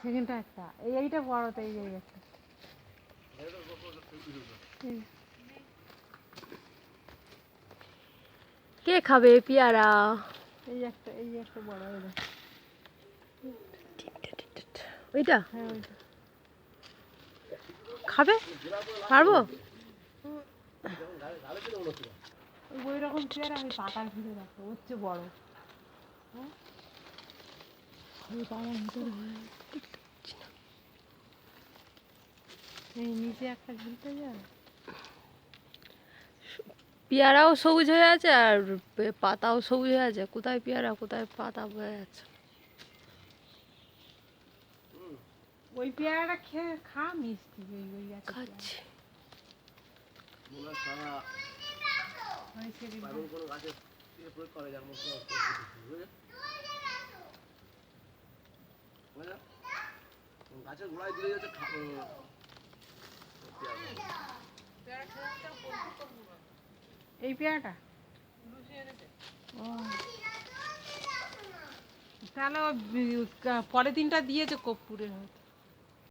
সেখানটা একটা। এই এইটা বড় তো এই এই একটা। কে খাবে পেয়ারা? এই একটা এই একটা বড় দেখ। ওইটা? হ্যাঁ ওইটা। খাবে? পারব? ওই রকম চেয়ার আমি পাতার ভিতরে রাখব চেয়ে বড়। হ্যাঁ? ওই পাতার ভিতরে হয়। এই নিচে একটা ঝুলতে যায় পেয়ারাও সবুজ হয়ে আছে আর পাতাও সবুজ হয়ে আছে। কোথায় পেয়ারা কোথায় পাতা হয়ে আছে ওই পেয়ারাটা খেয়ে খা মিষ্টি ওই ওই খাচ্ছি। গাছের গোড়ায় দিলে যাচ্ছে এই পেয়ারাটা? তাহলে পরের দিনটা দিয়েছে কর্পূরের হয়তো।